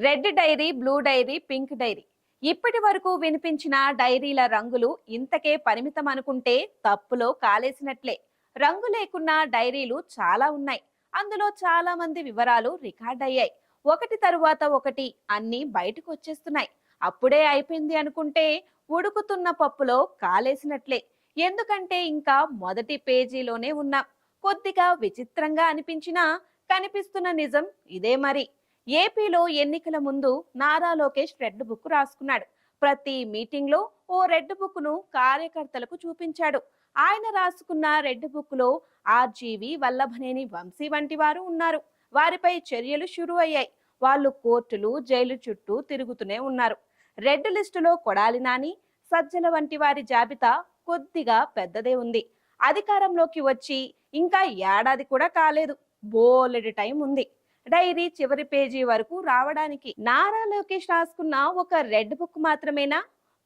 Red diary blue diary pink diary. ఇప్పటి వరకు వినిపించిన డైరీల రంగులు ఇంతకే పరిమితం అనుకుంటే తప్పులో కాలేసినట్లే. రంగు లేకున్న డైరీలు చాలా ఉన్నాయి. అందులో చాలా మంది వివరాలు రికార్డ్ అయ్యాయి. ఒకటి తరువాత ఒకటి అన్ని బయటకు వచ్చేస్తున్నాయి. అప్పుడే అయిపోయింది అనుకుంటే ఉడుకుతున్న పప్పులో కాలేసినట్లే. ఎందుకంటే ఇంకా మొదటి పేజీలోనే ఉన్నాం. కొద్దిగా విచిత్రంగా అనిపించినా కనిపిస్తున్న నిజం ఇదే మరి. ఏపీలో ఎన్నికల ముందు నారా లోకేష్ రెడ్ బుక్ రాసుకున్నాడు. ప్రతి మీటింగ్లో ఓ రెడ్ బుక్ను కార్యకర్తలకు చూపించాడు. ఆయన రాసుకున్న రెడ్ బుక్లో ఆర్జీవి వల్లభనేని వంశీ వంటి వారు ఉన్నారు. వారిపై చర్యలు షురు అయ్యాయి. వాళ్ళు కోర్టులు జైలు చుట్టూ తిరుగుతూనే ఉన్నారు. రెడ్ లిస్టులో కొడాలి నాని సజ్జల వంటి వారి జాబితా కొద్దిగా పెద్దదే ఉంది. అధికారంలోకి వచ్చి ఇంకా ఏడాది కూడా కాలేదు. బోలెడు టైం ఉంది. డైరీ చివరి పేజీ వరకు రావడానికి నారా లోకేష్ రాసుకున్న ఒక రెడ్ బుక్ మాత్రమేనా?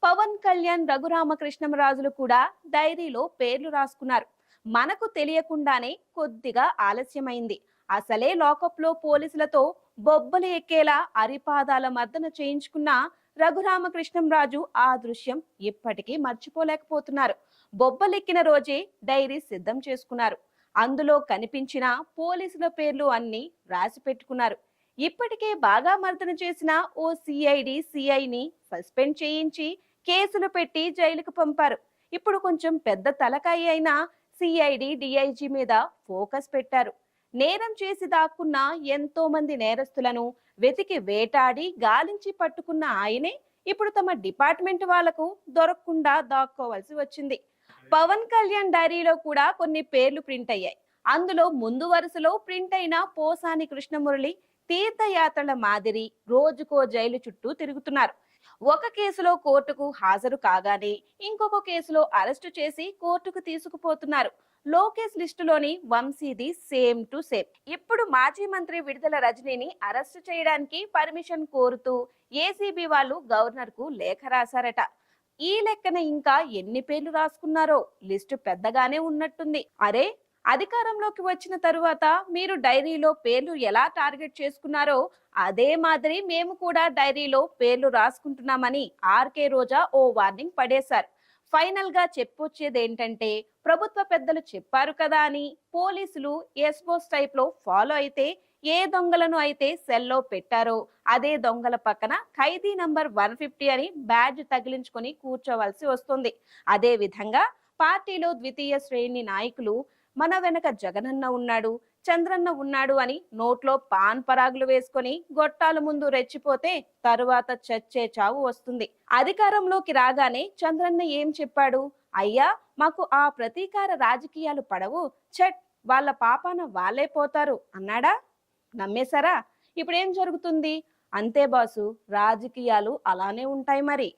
పవన్ కళ్యాణ్ రఘురామకృష్ణరాజులు కూడా డైరీలో పేర్లు రాసుకున్నారు. మనకు తెలియకుండానే కొద్దిగా ఆలస్యమైంది. అసలే లాకప్లో పోలీసులతో బొబ్బలు ఎక్కేలా అరిపాదాల మర్దన చేయించుకున్న రఘురామకృష్ణంరాజు ఆ దృశ్యం ఇప్పటికీ మర్చిపోలేకపోతున్నారు. బొబ్బలెక్కిన రోజే డైరీ సిద్ధం చేసుకున్నారు. అందులో కనిపించిన పోలీసుల పేర్లు అన్ని రాసి పెట్టుకున్నారు. ఇప్పటికే బాగా మర్దన చేసిన ఓ సిఐడి సిఐని సస్పెండ్ చేయించి కేసులు పెట్టి జైలుకు పంపారు. ఇప్పుడు కొంచెం పెద్ద తలకాయి అయిన సిఐడి డిఐజీ మీద ఫోకస్ పెట్టారు. నేరం చేసి దాక్కున్న ఎంతో మంది నేరస్తులను వెతికి వేటాడి గాలించి పట్టుకున్న ఆయనే ఇప్పుడు తమ డిపార్ట్మెంట్ వాళ్ళకు దొరకకుండా దాక్కోవాల్సి వచ్చింది. పవన్ కళ్యాణ్ డైరీలో కూడా కొన్ని పేర్లు ప్రింట్ అయ్యాయి. అందులో ముందు వరుసలో ప్రింట్ అయిన పోసాని కృష్ణమురళి తీర్థయాత్రల మాదిరి రోజుకో జైలు చుట్టూ తిరుగుతున్నారు. ఒక కేసులో కోర్టుకు హాజరు కాగానే ఇంకొక కేసులో అరెస్టు చేసి కోర్టుకు తీసుకుపోతున్నారు. లోకేష్ లిస్టులోని వంశీది సేమ్ టు సేమ్. ఇప్పుడు మాజీ మంత్రి విడుదల రజనీని అరెస్టు చేయడానికి పర్మిషన్ కోరుతూ ఏసీబీ వాళ్ళు గవర్నర్కు లేఖ రాశారట. ఈ లెక్కన ఇంకా ఎన్ని పేర్లు రాసుకున్నారో లిస్టు పెద్దగానే ఉన్నట్టుంది. అరే అధికారంలోకి వచ్చిన తరువాత మీరు డైరీలో పేర్లు ఎలా టార్గెట్ చేసుకున్నారో అదే మాదిరి మేము కూడా డైరీలో పేర్లు రాసుకుంటున్నామని ఆర్కే రోజా ఓ వార్నింగ్ పడేశారు. ఫైనల్గా చెప్పొచ్చేది ఏంటంటే ప్రభుత్వ పెద్దలు చెప్పారు కదా అని పోలీసులు ఎస్బోస్ టైప్లో ఫాలో అయితే ఏ దొంగలను అయితే సెల్లో పెట్టారో అదే దొంగల పక్కన ఖైదీ నంబర్ వన్ ఫిఫ్టీ అని బ్యాడ్జ్ తగిలించుకొని కూర్చోవలసి వస్తుంది. అదే విధంగా పార్టీలో ద్వితీయ శ్రేణి నాయకులు మన వెనక జగనన్న ఉన్నాడు చంద్రన్న ఉన్నాడు అని నోట్లో పాన్ పరాగులు వేసుకొని గొట్టాల ముందు రెచ్చిపోతే తరువాత చచ్చే చావు వస్తుంది. అధికారంలోకి రాగానే చంద్రన్న ఏం చెప్పాడు? అయ్యా మాకు ఆ ప్రతీకార రాజకీయాలు పడవు. చెట్ వాళ్ళ పాపాన వాళ్ళే పోతారు అన్నాడా? నమ్మేశారా? ఇప్పుడేం జరుగుతుంది? అంతే బాసు రాజకీయాలు అలానే ఉంటాయి మరి.